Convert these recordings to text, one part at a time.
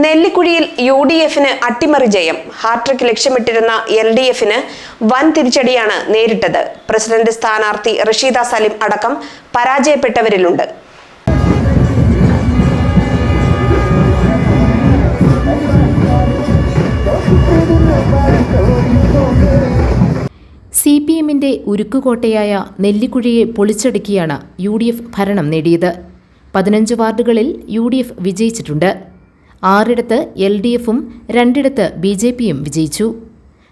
നെല്ലിക്കുഴിയിൽ U D എഫിന് അട്ടിമറി ജയം. ഹാട്രിക് ലക്ഷ്യമിട്ടിരുന്ന എൽ ഡി എഫിന് വൻ തിരിച്ചടിയാണ് നേരിട്ടത്. പ്രസിഡന്റ് സ്ഥാനാർത്ഥി റഷീദ സലിം അടക്കം പരാജയപ്പെട്ടവരിലുണ്ട്. സി പി എമ്മിന്റെ ഉരുക്കുകോട്ടയായ നെല്ലിക്കുഴിയെ പൊളിച്ചടുക്കിയാണ് യു ഡി എഫ് ഭരണം നേടിയത്. പതിനഞ്ച് വാർഡുകളിൽ യു ഡി എഫ് വിജയിച്ചിട്ടുണ്ട്. ആറിടത്ത് എൽ ഡി എഫും രണ്ടിടത്ത് ബി ജെ പിയും വിജയിച്ചു.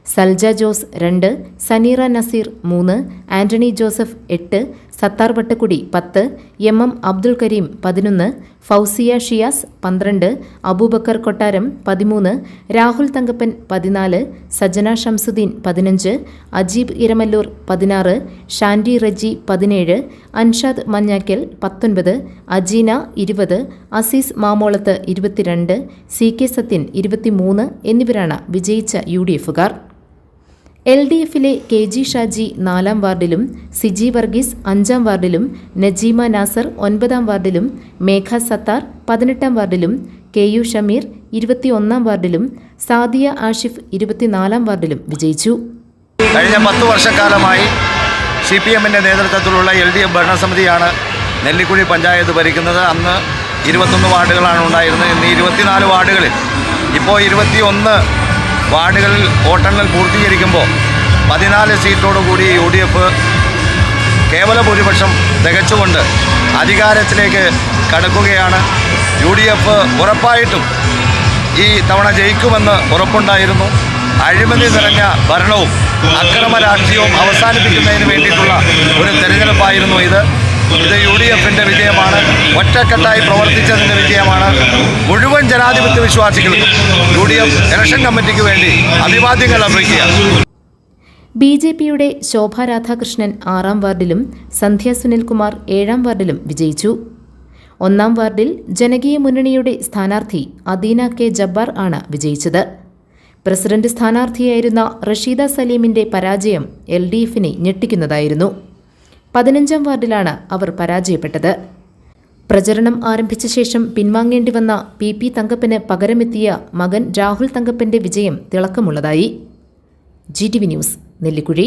സൽജ ജോസ് രണ്ട് സനീറ നസീർ മൂന്ന് ആന്റണി ജോസഫ് എട്ട് സത്താർ വട്ടക്കുടി പത്ത് എം എം അബ്ദുൽ കരീം പതിനൊന്ന് ഫൗസിയ ഷിയാസ് പന്ത്രണ്ട് അബൂബക്കർ കൊട്ടാരം പതിമൂന്ന് രാഹുൽ തങ്കപ്പൻ പതിനാല് സജന ഷംസുദ്ദീൻ പതിനഞ്ച് അജീബ് ഇരമല്ലൂർ പതിനാറ് ഷാൻഡി റജി പതിനേഴ് അൻഷാദ് മഞ്ഞാക്കൽ പത്തൊൻപത് അജീന ഇരുപത് അസീസ് മാമോളത്ത് ഇരുപത്തിരണ്ട് സി കെ സത്യൻ ഇരുപത്തിമൂന്ന് എന്നിവരാണ് വിജയിച്ച യു ഡി എഫുകാർ. എൽ ഡി എഫിലെ കെ ജി ഷാജി നാലാം വാർഡിലും സിജി വർഗീസ് അഞ്ചാം വാർഡിലും നജീമ നാസർ ഒൻപതാം വാർഡിലും മേഘ സത്താർ പതിനെട്ടാം വാർഡിലും കെ യു ഷമീർ ഇരുപത്തിയൊന്നാം വാർഡിലും സാദിയ ആഷിഫ് ഇരുപത്തിനാലാം വാർഡിലും വിജയിച്ചു. കഴിഞ്ഞ പത്ത് വർഷക്കാലമായി സി പി എമ്മിന്റെ നേതൃത്വത്തിലുള്ള എൽ ഡി എഫ് ഭരണസമിതിയാണ് നെല്ലിക്കുഴി പഞ്ചായത്ത് ഭരിക്കുന്നത്. അന്ന് ഇരുപത്തൊന്ന് വാർഡുകളാണ് ഉണ്ടായിരുന്നത്. ഇന്ന് ഇരുപത്തിനാല് വാർഡുകളിൽ. ഇപ്പോൾ ഇരുപത്തിയൊന്ന് വാർഡുകളിൽ വോട്ടെണ്ണൽ പൂർത്തീകരിക്കുമ്പോൾ പതിനാല് സീറ്റോടുകൂടി യു ഡി എഫ് കേവല ഭൂരിപക്ഷം തികച്ചുകൊണ്ട് അധികാരത്തിലേക്ക് കടക്കുകയാണ്. യു ഡി എഫ് ഉറപ്പായിട്ടും ഈ തവണ ജയിക്കുമെന്ന് ഉറപ്പുണ്ടായിരുന്നു. അഴിമതി നിറഞ്ഞ ഭരണവും അക്രമ രാഷ്ട്രീയവും അവസാനിപ്പിക്കുന്നതിന് വേണ്ടിയിട്ടുള്ള ഒരു തെരഞ്ഞെടുപ്പായിരുന്നു ഇത്. ഇത് യു ഡി എഫിന്റെ വിജയമാണ്. ഒറ്റക്കെട്ടായി പ്രവർത്തിച്ചതിന്റെ വിജയമാണ്. മുഴുവൻ ജനാധിപത്യ വിശ്വാസികളും യു ഡി എഫ് ഇലക്ഷൻ കമ്മിറ്റിക്ക് വേണ്ടി അഭിവാദ്യങ്ങൾ അർപ്പിക്കുകയാണ് ബി ജെ പിയുടെ ശോഭ രാധാകൃഷ്ണൻ ആറാം വാർഡിലും സന്ധ്യ സുനിൽകുമാർ ഏഴാം വാർഡിലും വിജയിച്ചു. ഒന്നാം വാർഡിൽ ജനകീയ മുന്നണിയുടെ സ്ഥാനാർത്ഥി അദീന കെ ജബ്ബാർ ആണ് വിജയിച്ചത്. പ്രസിഡന്റ് സ്ഥാനാർത്ഥിയായിരുന്ന റഷീദ സലീമിന്റെ പരാജയം എൽ ഡി എഫിനെ ഞെട്ടിക്കുന്നതായിരുന്നു. പതിനഞ്ചാം വാർഡിലാണ് അവർ പരാജയപ്പെട്ടത്. പ്രചരണം ആരംഭിച്ച ശേഷം പിൻവാങ്ങേണ്ടി വന്ന പി പി തങ്കപ്പന് പകരമെത്തിയ മകൻ രാഹുൽ തങ്കപ്പന്റെ വിജയം തിളക്കമുള്ളതായി. G T V news Nellikuzhi.